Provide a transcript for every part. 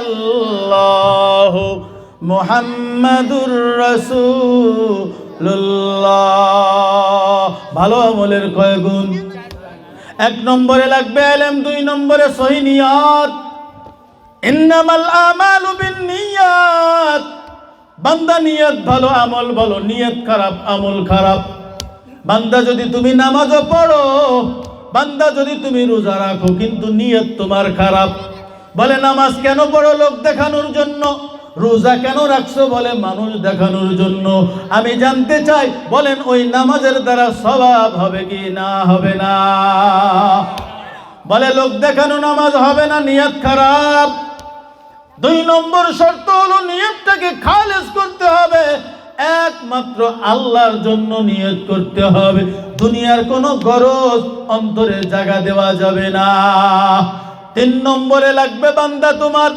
ইল্লাল্লাহ মুহাম্মাদুর রাসূলুল্লাহ। ভালো আমলের কয় গুণ? এক নম্বরে লাগবে আলেম, দুই নম্বরে সহি নিয়াত। ইন্নামাল আমালু বিন্নিয়াত। বান্দা নিয়ত ভালো আমল ভালো নিয়ত খারাপ, আমল খারাপ। বান্দা যদি তুমি নামাজও পড়ো, বান্দা যদি তুমি রোজা রাখো, কিন্তু নিয়ত তোমার খারাপ। বলে, নামাজ কেন পড়ো লোক দেখানোর জন্য? রোজা কেন রাখছো? বলে, মানুষ দেখানোর জন্য। আমি জানতে চাই, বলেন, ওই নামাজের দ্বারা স্বভাব হবে কি না হবে না? বলে, লোক দেখানো নামাজ হবে না, নিয়ত খারাপ। দুই নম্বর শর্ত হলো, নিয়তটাকে খালেজ করতে হবে। একমাত্র আল্লাহর জন্য নিয়ত করতে হবে। দুনিয়ার কোনো গরজ অন্তরে জায়গা দেওয়া যাবে না। তিন নম্বরে লাগবে বান্দা তোমার।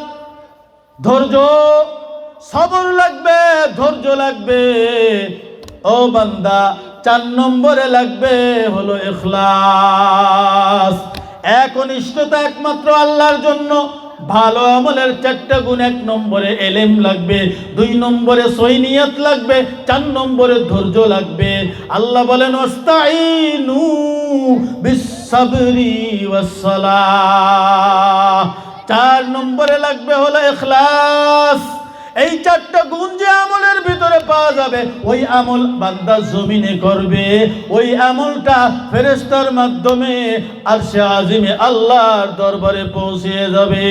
ধৈর্য, সবর লাগবে, ধৈর্য লাগবে। ও বান্দা, চার নম্বরে লাগবে হলো ইখলাস। একনিষ্ঠতা একমাত্র আল্লাহর জন্য। ভালো আমলের চারটা গুণ, এক নম্বরে এলেম লাগবে, দুই নম্বরে সৈনিয়ত লাগবে, চার নম্বরে ধৈর্য লাগবে। আল্লাহ বলেন অস্তাইনু বিসাবরি ওয়াসসালাহ। চার নম্বরে লাগবে হলো ইখলাস এই চারটা গুণ যে আমলের ভিতরে পাওয়া যাবে, ওই আমল বান্দা জমিনে করবে। ওই আমলটা ফেরেস্তার মাধ্যমে আর সে আজিমে আল্লাহর দরবারে পৌঁছে যাবে।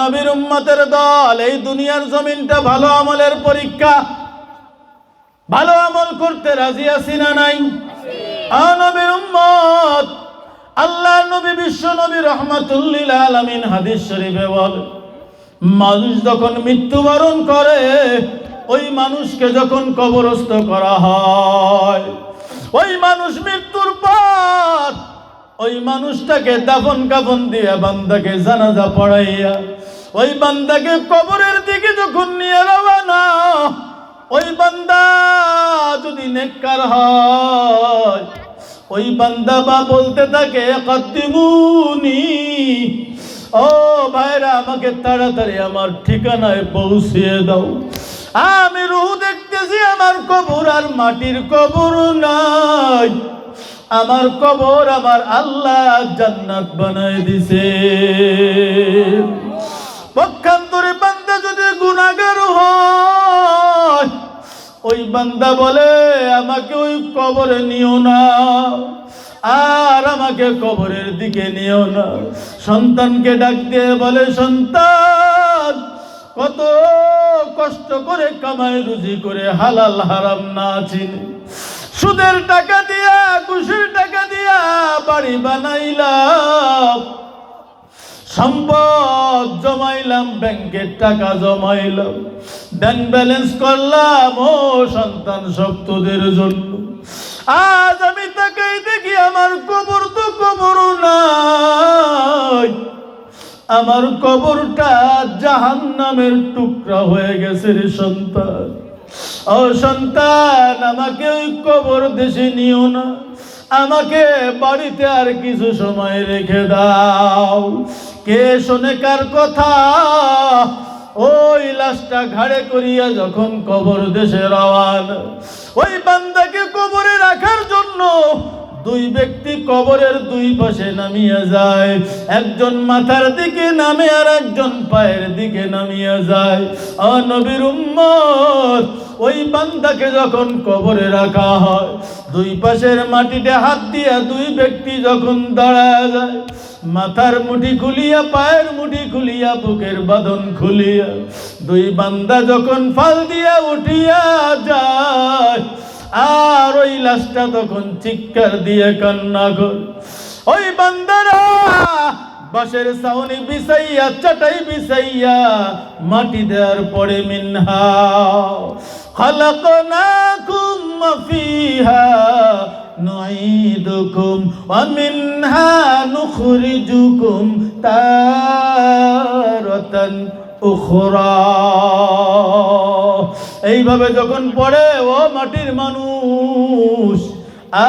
নবীর উম্মতের দল, এই দুনিয়ার জমিনটা ভালো আমলের পরীক্ষা। ভালো আমল করতে রাজি আছি না নাই? নবীর উম্মত আল্লাহ নবী, বিশ্ব নবী, রহমাতুল্লিল আলমিন হাদিস শরীফে বলে। মানুষ যখন মৃত্যুবরণ করে, ওই মানুষকে যখন কবরস্থ করা হয়, ওই মানুষ মৃত্যুর পর ওই মানুষটাকে দাফন কাফন দিয়ে বান্দাকে জানাজা পড়াইয়া, ওই বান্দাকে কবরের দিকে যখন নিয়ে রওয়ানা ওই বান্দা যদি নেককার হয়, ওই বান্দা বা বলতে থাকে কদ্দিমুনি ও ভাইরা, আমাকে তাড়াতাড়ি আমার ঠিকানায় পৌঁছিয়ে দাও। আমি রুহ দেখতেছি, আমার কবর আর মাটির কবর নাই। আমার কবর আমার আল্লাহ জান্নাত বানায় দিছে। পক্ষান্তরে বান্দা যদি গুণাগার হয়, ওই বান্দা বলে, আমাকে ওই কবরে নিও না। আর আমাকে কবরের দিকে নিও না। সন্তানকে ডাক দিয়ে বলে, সন্তান, কত কষ্ট করে কামাই রুজি করে হালাল হারাম না চিনি। সুদের টাকা দিয়া ঘুষের টাকা দিয়া বাড়ি বানাইলাম। সম্পদ জমাইলাম ব্যাংকের টাকা জমাইলাম। ব্যাংক ব্যালেন্স করলাম, ও সন্তান সপ্তদের জন্য। আজ আমি দেখি আমার কবর তো কবর নাই। আমার কবরটা জাহান নামের টুকরা হয়ে গেছে রে সন্তান। ও সন্তান, আমাকে ওই কবর দেশে নিও না। আমাকে বাড়িতে আর কিছু সময় রেখে দাও। কে শোনে কার কথা? ওই লাশটা ঘাড়ে করিয়া যখন কবর দেশে রওয়ানা, ওই বান্দাকে কবরে রাখার জন্য দুই ব্যক্তি কবরের দুই পাশে নামিয়ে যায়। একজন মাথার দিকে নামে আর একজন পায়ের দিকে নামিয়ে যায়। আর নবীর উম্মত, ওই বান্দাকে যখন কবরে রাখা হয়, দুই পাশের মাটিতে হাত দিয়া দুই ব্যক্তি যখন দাঁড়ায় যায়, মাথার মুঠি খুলিয়া, পায়ের মুঠি খুলিয়া, বুকের বাঁধন খুলিয়া, দুই বান্দা যখন ফাল দিয়া উঠিয়া যায় আর ওই লাশটা তখন চিৎকার দিয়ে কান্না কর। ওই বান্দারা বাসের সাউনি বিষাইয়া চাটাই বিষাইয়া মাটি দেওয়ার পরে মিনহা, খালাকনাকুম ফিহা, নুঈদুকুম ওয়া মিনহা নুখরিজুকুম তারাতান। এইভাবে যখন পড়ে, ও মাটির মানুষ,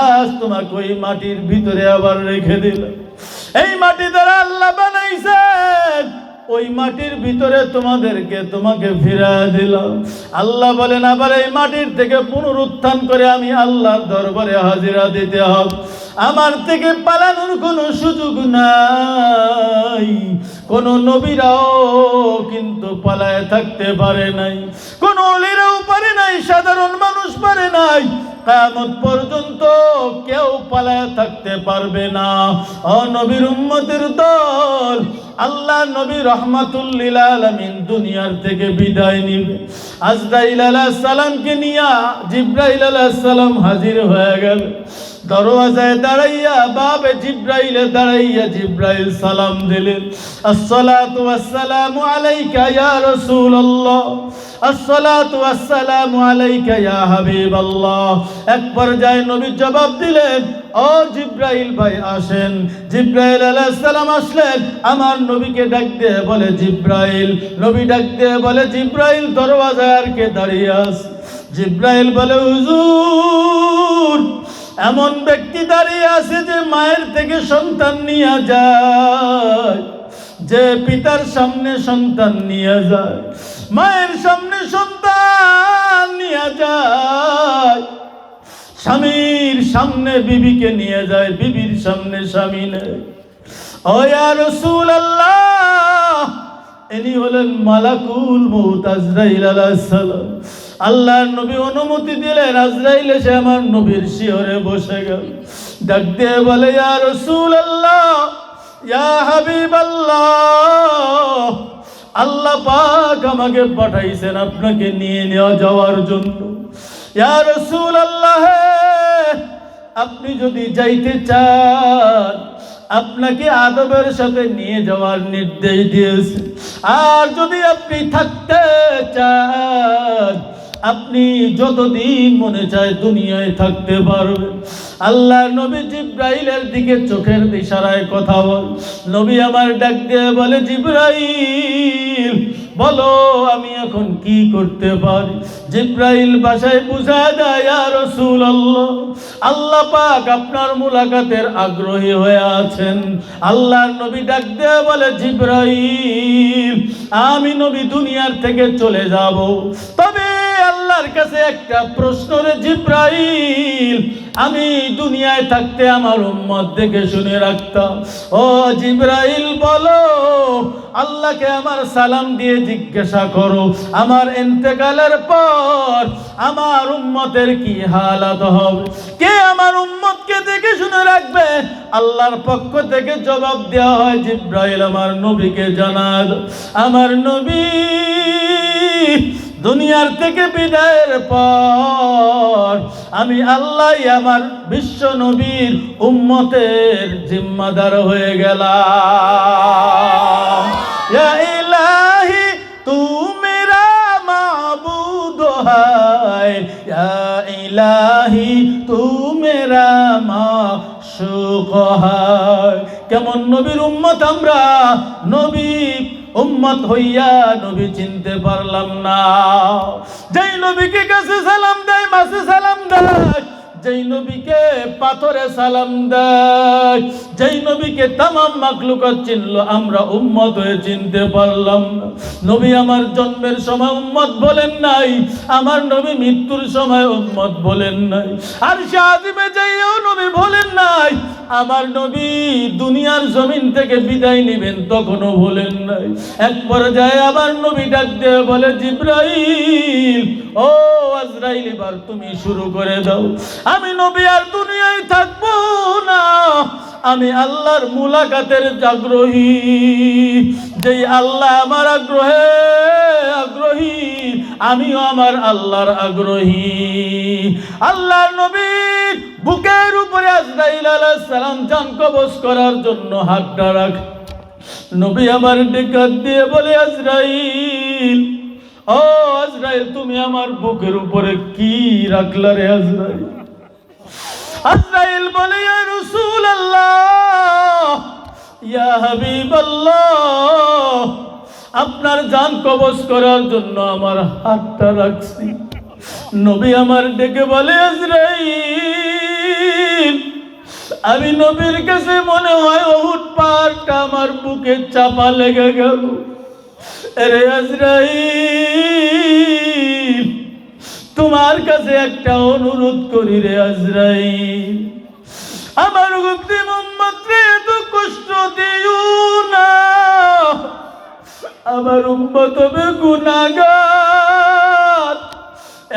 আজ তোমাকে ওই মাটির ভিতরে আবার রেখে দিল। এই মাটি দ্বারা আল্লাহ বানাইছে। ওই মাটির ভিতরে তোমাদেরকে তোমাকে ফিরা দিল। আল্লাহ বলেন, আবার এই মাটির থেকে পুনরুত্থান করে আমি আল্লাহর দরবারে হাজিরা দিতে হব। আমার থেকে পালানোর কোনো সুযোগ নাই। কোন নবীরাও কিন্তু পালায় থাকতে পারে নাই। কোন অলিরাও পারে নাই, সাধারণ মানুষ পারে নাই। পর্যন্ত কেউ পালায় থাকতে পারবে না। ও নবীর উম্মতের দল, আল্লাহ নবী রহমাতুল্লিল আলমিন দুনিয়ার থেকে বিদায় নিবে। আজরাইল আলাহ সালামকে নিয়া জিব্রাইল আলাহ সালাম হাজির হয়ে গেল। দরওয়াজায় দাঁড়াইয়া বাবে জিব্রাইলে দাঁড়াইয়া জিব্রাইল সালাম দিলেন। আসসালাতু ওয়াসসালামু আলাইকা ইয়া রাসূলুল্লাহ। আসসালাতু ওয়াসসালামু আলাইকা ইয়া হাবিবাল্লাহ। এক পর্যায়ে নবী জবাব দিলেন, ও জিব্রাইল ভাই, আসেন। জিব্রাইল সালাম আসলেন, আমার নবীকে ডাক দিয়ে বলে, জিব্রাইল। নবী ডাক দিয়ে বলে, জিব্রাইল, দরওয়াজায় আর কে দাঁড়িয়ে আছে? জিব্রাইল বলে, হুজুর এমন ব্যক্তি দাঁড়িয়ে আছে যে মায়ের থেকে সন্তান নিয়ে যায়, যে পিতার সামনে সন্তান নিয়ে যায়, মায়ের সামনে সন্তান নিয়ে যায়। স্বামীর সামনে বিবিকে নিয়ে যায়, বিবির সামনে স্বামী নেয়। ও ইয়া রাসূলুল্লাহ, ইনি হলেন মালাকুল মউত আজরাইল আলাইহিস সালাম। আল্লাহর নবী অনুমতি দিলেন আজরাইল এসে আমার নবীর শিহরে বসে গেল। ডাক দিয়ে বলে, ইয়া আল্লাহ ইয়া হাবিবাল্লাহ আল্লাহ আল্লাহ পাক আমাকে পাঠাইছেন আপনাকে নিয়ে নেওয়া যাওয়ার জন্য। ইয়া রাসূলুল্লাহ, আপনি যদি যাইতে চান, আপনাকে আদবের সাথে নিয়ে যাওয়ার নির্দেশ দিয়েছে। আর যদি আপনি থাকতে চান আপনি যতদিন মনে চায় দুনিয়ায় থাকতে পারবেন আল্লাহ নবী জিব্রাইলের দিকে চোখের ইশারায় কথা বল। নবী আমার ডাক দিয়ে বলে, জিব্রাইল, বলো আমি এখন কি করতে পারি? জিব্রাইল বাসায় বুঝা দেয় রসুল আল্লাহ পাক আপনার মুলাকাতের আগ্রহী হয়ে আছেন। আল্লাহর নবী ডাক দিয়ে বলে, জিব্রাইল, আমি নবী দুনিয়ার থেকে চলে যাব। তবে আল্লাহর কাছে একটা প্রশ্ন রে, জিব্রাইল, আমি দুনিয়ায় থাকতে আমার উম্মত দেখে শুনে রাখতাম। ও জিব্রাইল, বলো, আল্লাহকে আমার সালাম দিয়ে জিজ্ঞাসা করো, আমার ইন্তেকালের পর আমার উম্মতের কি হালাত হবে? কে আমার উম্মতকে দেখে শুনে রাখবে? আল্লাহর পক্ষ থেকে জবাব দেওয়া হয়, জিব্রাইল আমার নবীকে জানাল। আমার নবী দুনিয়ার থেকে বিদায়ের পর আমি আল্লাহ আমার বিশ্ব নবীর উম্মতের জিম্মাদার হয়ে গেলাম। ইলাহি তু মেরা মাবুদ হায়। ইলাহি তু মেরা হায়। কেমন নবীর উম্মত আমরা? নবী উম্মত হইয়া নবী চিনতে পারলাম না। যেই নবীকে কাছে সালাম দেয় মাসে সালাম দেয়। যেই নবীকে পাথরে সালাম দেয়, যেই নবীকে তামাম মাকলুকাত চিনলো, আমরা উম্মত হয়ে চিনতে পারলাম। নবী আমার জন্মের সময় উম্মত বলেন নাই, আমার নবী মৃত্যুর সময় উম্মত বলেন নাই। আর শাহিমে যাইও নবী বলেন নাই, আমার নবী দুনিয়ার জমিন থেকে বিদায় নেবেন তখনও বলেন নাই। এক পর্যায়ে আবার নবী ডাক দিয়ে বলে, জিব্রাইল, ও আজরাইল এবার তুমি শুরু করে দাও। আমি নবী আর দুনিয়ায় থাকব না। আমি আল্লাহর মুলাকাতের আগ্রহী যেই আল্লাহ আমার আগ্রহে আগ্রহী, আমিও আমার আল্লাহর আগ্রহী। আল্লাহর নবীর বুকের উপরে আজরাইল আলাইহিস সালাম জান কবজ করার জন্য হাতটা রাখ। নবী আমার ডেকাত দিয়ে বলে, আজরাইল ও আজরাইল, তুমি আমার বুকের উপরে কি রাখলা রে আজরাইল? আজরাইল বলে, ইয়া রাসূলুল্লাহ, ইয়া হাবিবাল্লাহ, আপনার জান কবজ করার জন্য আমার হাতটা রাখছি। নবী আমার ডেকে বলে, আজরাইল, আমি নবীর কাছে মনে হয় ওহুদ পাহাড়টা আমার বুকে চাপা লেগে গেল। রে আজরাইল, তোমার কাছে একটা অনুরোধ করি রে আজরাইল। আমার গুপ্তি মোহাম্মদ এত কষ্ট দিও না। আমার উম্মত হবে গুনাগার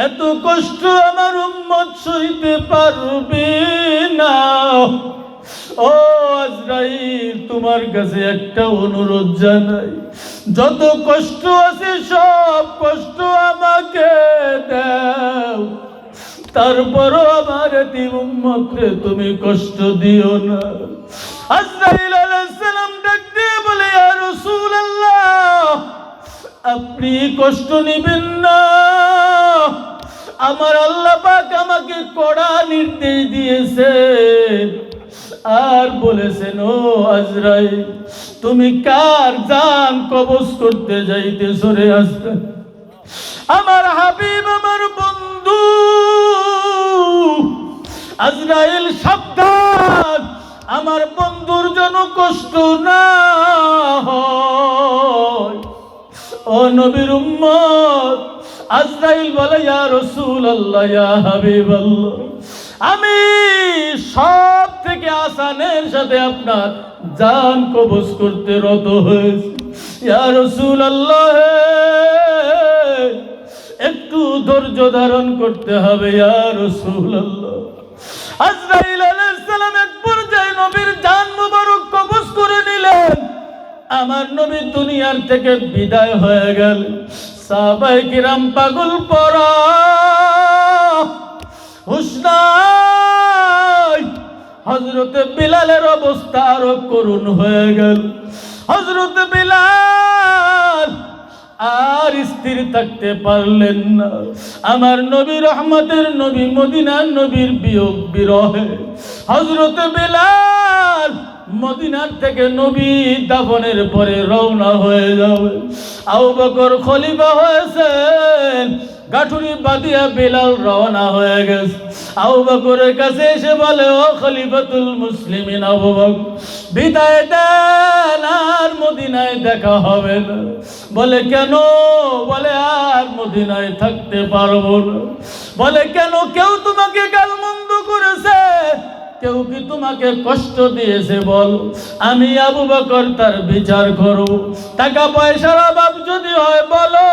এত কষ্ট আমার উম্মত সইতে পারবে না। ও আজরাইল, তোমার কাছে একটা অনুরোধ জানাই। যত কষ্ট আছে, সব কষ্ট আমাকে দাও। তারপরও আমার উম্মতরে তুমি কষ্ট দিও না। আজরাইল বলে রাসূলুল্লাহ, আপনি কষ্ট নেবেন না। আমার আল্লাহ আমাকে কড়া নির্দেশ দিয়েছেন। আর বলেছেন ও আজরাইল, তুমি কার জান কবজ করতে যাইতেছো রে আজরাইল? আমার হাবিব, আমার বন্ধু, আজরাইল, সাবধান, আমার বন্ধুর জন্য কষ্ট না ও নবীর উম্মত, আজরাইল বলে, ইয়া রাসূলুল্লাহ, ইয়া হাবিবাল্লাহ আমি সব থেকে আসানের সাথে আপনার জান কবজ করতে রত হয়েছি। ইয়া রাসূলুল্লাহ, একটু ধৈর্য ধারণ করতে হবে, ইয়া রাসূলুল্লাহ। আজরাইল আলাইহিস সালাম এক পর্যায়ে নবীর জান মুবারক কবজ করে নিলেন। আমার নবী দুনিয়ার থেকে বিদায় হয়ে গেল। সাহাবাই কিরাম পাগল পরা হুসনাই। হজরতে বিলালের অবস্থা আরও করুণ হয়ে গেল। হজরতে বিলাল আর স্থির থাকতে পারলেন না। আমার নবী রহমতের নবী, মদিনার নবীর বিয়োগ বিরহে। হজরত বিলাল মদিনার থেকে নবী দাফনের পরে রওনা হয়ে যাবে। আউ বকর খলিফা হয়েছেন। গাঠুরি বাদিয়া বিলাল রওনা হয়ে গেছে। আবু বকরের কাছে এসে বলে, ও খলিফাতুল মুসলিমিন আবু বকর বিদায় দেন আর মদিনায় দেখা হবে না। বলে, কেন? বলে, আর মদিনায় থাকতে পারব না। বলে, কেন? কেউ তোমাকে গালমন্দ করেছে। কেউ কি তোমাকে কষ্ট দিয়েছে বল? আমি আবু বকর তার বিচার করব। টাকা পয়সার অভাব যদি হয় বলো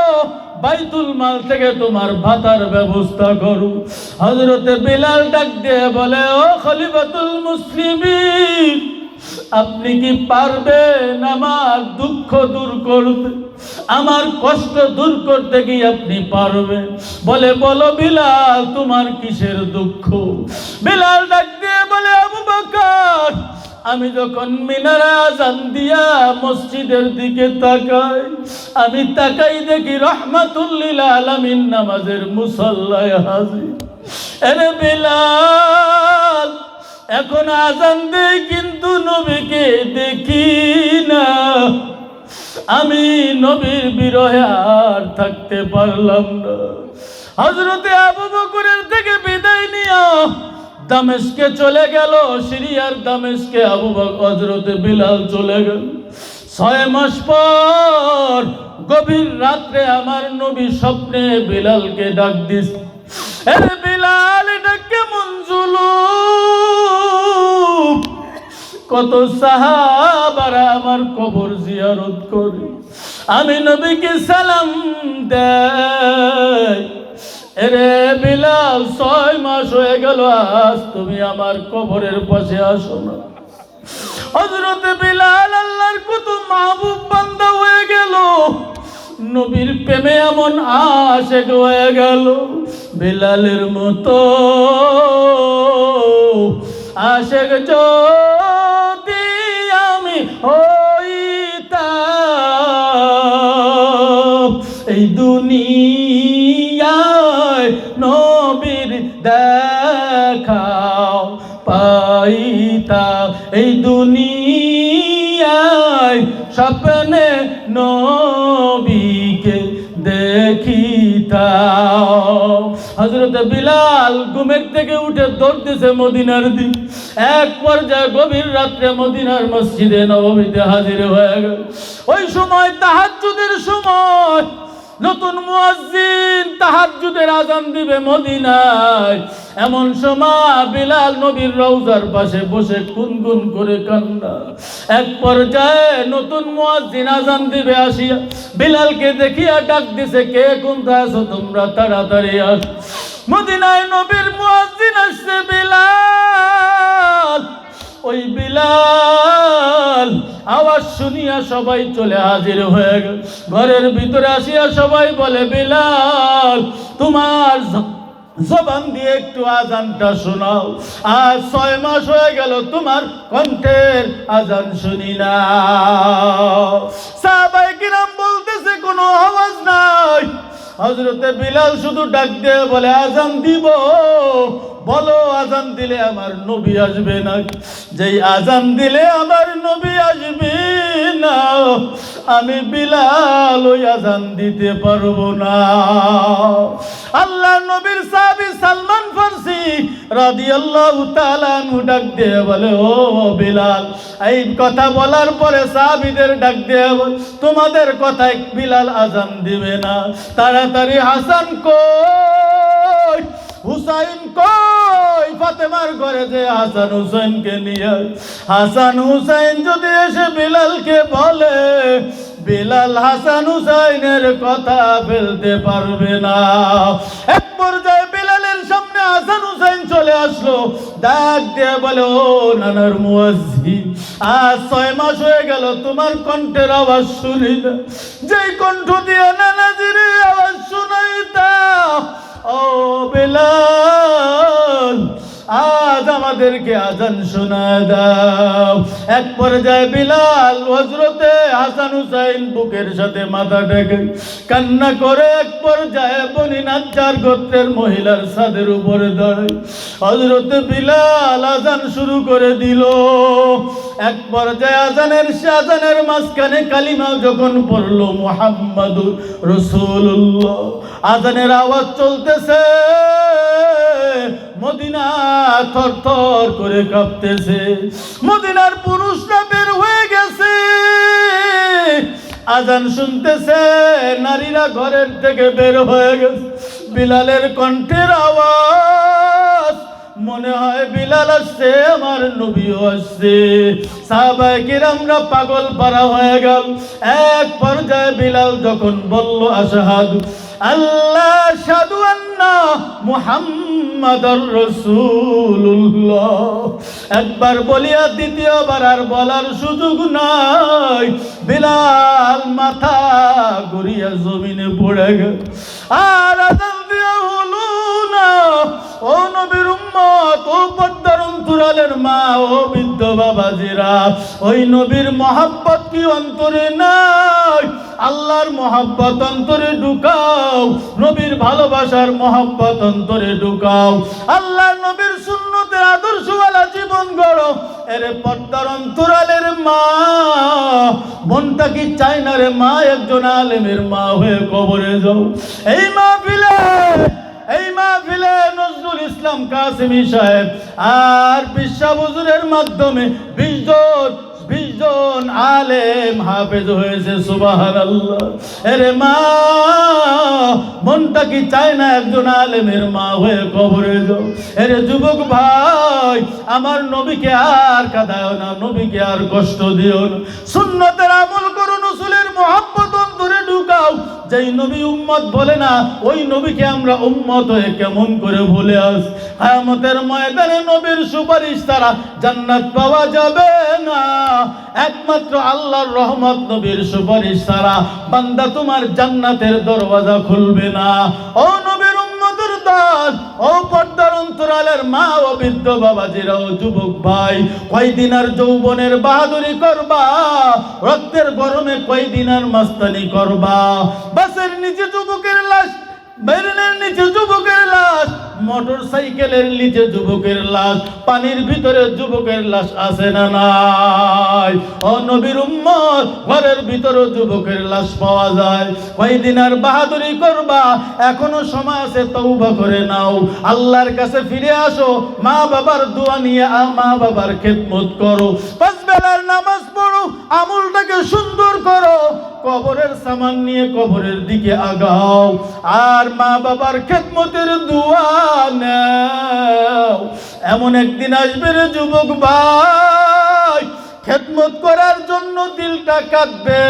বাইতুল মাল থেকে তোমার ভাতার ব্যবস্থা করু। হজরতে বিলাল ডাক দিয়ে বলে, ও খলিফাতুল মুসলিমিন, আপনি কি পারবেন আমার দুঃখ দূর করতে? আমার কষ্ট দূর করতে কি আপনি পারবেন? বলে, বলো বিলাল, তোমার কিসের দুঃখ? বিলাল ডাক দিয়ে বলে, আবু বকর আমি যখন মিনারে আজান দিয়া মসজিদের দিকে তাকাই, আমি তাকাই দেখি রহমাতুল্লিল আলামিন নামাজের মুসল্লায় হাজির। এরে বিলাল, এখন আজান দেই কিন্তু নবীকে দেখি না। আমি নবীর বিরহে আর থাকতে পারলাম না। হজরতে আবু বকরের থেকে বিদায় নিয়া দামেশকে চলে গেল, সিরিয়ার দামেশকে আবু হজরতে বিলাল চলে গেল। ছয় মাস পর গভীর রাত্রে আমার নবী স্বপ্নে বিলালকে ডাক দিস বিলাল, এটা কেমন কত সাহাবারা আমার কবর জিয়ারত করে। আমি নবীকে সালাম দেয় এরে বিলাল, ছয় মাস হয়ে গেল, আজ তুমি আমার কবরের পাশে আসো না। হজরত বিলাল আল্লাহর কত মাহবুব বান্দা হয়ে গেল। নবীর প্রেমে এমন আশেক হয়ে গেল, বিলালের মতো। আশেক যদি আমি হইতাম দেখাও পাইতাম এই দুনিয়ায় স্বপ্নে নবীকে দেখিতাম হজরত বিলাল ঘুমের থেকে উঠে দৌড়তেছে মদিনার দিন এক পর্যায়ে গভীর রাত্রে মদিনার মসজিদে নবমীতে হাজির হয়ে গেল। ওই সময় তাহাজ্জুদের সময় নতুন মুয়াজ্জিন তাহাজ্জুদের আজান দিবে মদিনায়। এমন সময় বিলাল নবীর রওজার পাশে বসে গুনগুন করে কান্না। এক পর্যায়ে নতুন মুয়াজ্জিন আজান দিবে আসিয়া বিলালকে দেখিয়া ডাক দিছে, কে কোনটা আছো তোমরা? তাড়াতাড়ি আস। মদিনায় নবীর মুয়াজ্জিন আসছে বিলাল। ওই বিলাল, আওয়াজ শুনিয়া সবাই চলে হাজির হয়ে গেল। ঘরের ভিতরে আসিয়া সবাই বলে, বিলাল, তোমার জবান দিয়ে একটু আজানটা শোনাও। আজ ছয় মাস হয়ে গেল তোমার কণ্ঠের আজান শুনি না। সাহাবাই কিরাম বলতেছে, কোনো আওয়াজ নাই। হজরতে বিলাল শুধু ডাক দিয়ে বলে, আজান দিব বলো, আজান দিলে আমার নবী আসবে না। যেই আজান দিলে আমার নবী আসবে না, আমি বিলাল ওই আজান দিতে পারব না। আল্লাহ নবীর সাহাবী সালমান ফারসি রাদিয়াল্লাহু তাআলা আনহু ডাক দিয়ে বলে, ও বিলাল, এই কথা বলার পরে সাহাবীদের ডাক দিয়ে তোমাদের কথায় বিলাল আজান দিবে না। তাড়াতাড়ি হাসান কই হুসাইন কই ফাতেমার ঘরে যে হাসান হুসাইনকে নিয়ে, হাসান হুসাইন যদি এসে বিলালকে বলে, বিলাল হাসান হুসাইনের কথা ফেলতে পারবে না। এক পর্যায়ে বিলালের সামনে হাসান হুসাইন চলে আসলো, ডাক দিয়ে বলে, ও নানার মুয়াজ্জিন, আজ ছয় মাস হয়ে গেল, তোমার কণ্ঠের আওয়াজ শুনি না। যেই কণ্ঠ দিয়ে নানাজির আওয়াজ শুনাইতা ও বিলাল আজ আমাদেরকে আজান শোনা দাও। এক পর্যায়ে বিলাল হজরতে হাসান হুসাইন বুকের সাথে মাথা ঢেকে কান্না করে এক পর্যায়ে বনি নাচ্চার গোত্রের মহিলার ছাদের উপরে দাঁড়ায়। হজরতে বিলাল আজান শুরু করে দিল। এক পর্যায়ে আজানের আজানের মাঝখানে কালিমা যখন পড়ল, মোহাম্মদুর রসুল্লাহ আজানের আওয়াজ চলতেছে। মদিনা থর থর করে কাঁপতেছে। মদিনার পুরুষরা বের হয়ে গেছে। আজান শুনতেছে, নারীরা ঘরের থেকে বের হয়ে গেছে। বিলালের কণ্ঠের আওয়াজ, মনে হয় বিলাল আসছে, আমার নবীও আসছে। সাহাবাই কিরামরা পাগল পারা হয়ে গেল। এক পর্যায়ে বিলাল যখন বলল, আশাহাদু আল্লাহ সাধু আন্না মুহাম্মাদুর রাসূলুল্লাহ। একবার বলিয়া দ্বিতীয়বার আর বলার সুযোগ নাই। বিলাল মাথা গড়িয়া জমিনে পড়ে গেল। আর আজান দিয়া হলো না। ও নবীর উম্মত, ও পদ্মার অন্তরালের মা, ও বৃদ্ধ বাবাজিরা, ওই নবীর মহাব্বত কি অন্তরে নাই? আল্লাহর মহাব্বত অন্তরে ঢুকাও। নবীর ভালোবাসার মহাব্বত অন্তরে ঢুকাও। আল্লাহ নবীর সুন্নতের আদর্শওয়ালা জীবন গড়ো। এরে পদ্মার অন্তরালের মা, মনটা কি চায় না রে মা? একজন আলেমের মা হয়ে কবরে যাও। এই মা ফিলে এই মাহফিলে নজরুল ইসলাম কাসিমি সাহেব আর বিশ্বা হুজুরের মাধ্যমে বিশ বিশ জন আলেম হাফেজ হয়েছে সুবাহার আল্লাহ এরে মা, মনটা কি চায় না একজন আলেমের মা হয়ে কবরে যাও? এরে যুবক ভাই, আমার নবীকে আর কাদায় না, নবীকে আর কষ্ট দিও না। সুন্নতের আমল করো নসুলের মহাব্বত অন্তরে ঢুকাও। যেই নবী উম্মত বলে না, ওই নবীকে আমরা উম্মত হয়ে কেমন করে ভুলে আস? হায়ামতের ময়দানে নবীর সুপারিশ তারা জান্নাত পাওয়া যাবে না। একমাত্র আল্লাহর রহমত নবীর সুপারিশ তারা বান্দা তোমার জান্নাতের দরওয়াজা খুলবে না। ও নবীর উম্মতের ও পর্দার অন্তরালের মা ও বৃদ্ধ বাবাজিরা, ও যুবক ভাই, কয়দিন আর যৌবনের বাহাদুরি করবা? রক্তের গরমে কয়দিন আর মাস্তানি করবা? বাসের নিচে যুবকের লাশ বেলুনের নিচে যুবকের লাশ, মোটর সাইকেলের নিচে যুবকের লাশ, পানির ভিতরে যুবকের লাশ আছে না নাই? ও নবীর উম্মত, ঘরের ভিতরে যুবকের লাশ পাওয়া যায়। কয়দিন আর বাহাদুরি করবা? এখনও সময় আছে তৌবা করে নাও। আল্লাহর কাছে ফিরে আসো, মা বাবার দোয়া নিয়ে মা বাবার খেদমত করো। পাঁচ বেলার নামাজ পড়ো, আমলটাকে সুন্দর করো, কবরের সামান নিয়ে কবরের দিকে আগাও। আর মা বাবার খেদমতের দোয়া নাও। এমন একদিন আসবে রে যুবক ভাই, খেদমত করার জন্য দিলটা কাঁদবে।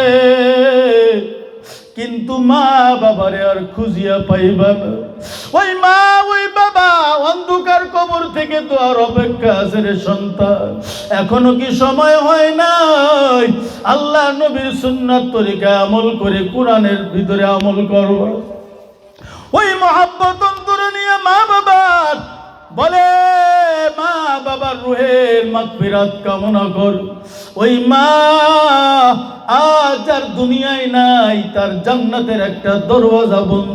কিন্তু মা বাবারে আর খুঁজিয়া পাইবা না। ওই মা, ওই বাবা, অন্ধকার কবর থেকে তো আর অপেক্ষা আছে রে সন্তান। এখনও কি সময় হয় নাই? আল্লাহ নবীর সুন্নাত তরিকা আমল করে কোরআনের ভিতরে আমল করবা। ওই মহাব্বত অন্তরে নিয়ে মা বাবার বলে, মা বাবার রুহের মাগফিরাত কামনা কর। ওই মা আজ আর দুনিয়ায় নাই, তার জান্নাতের একটা দরওয়াজা বন্ধ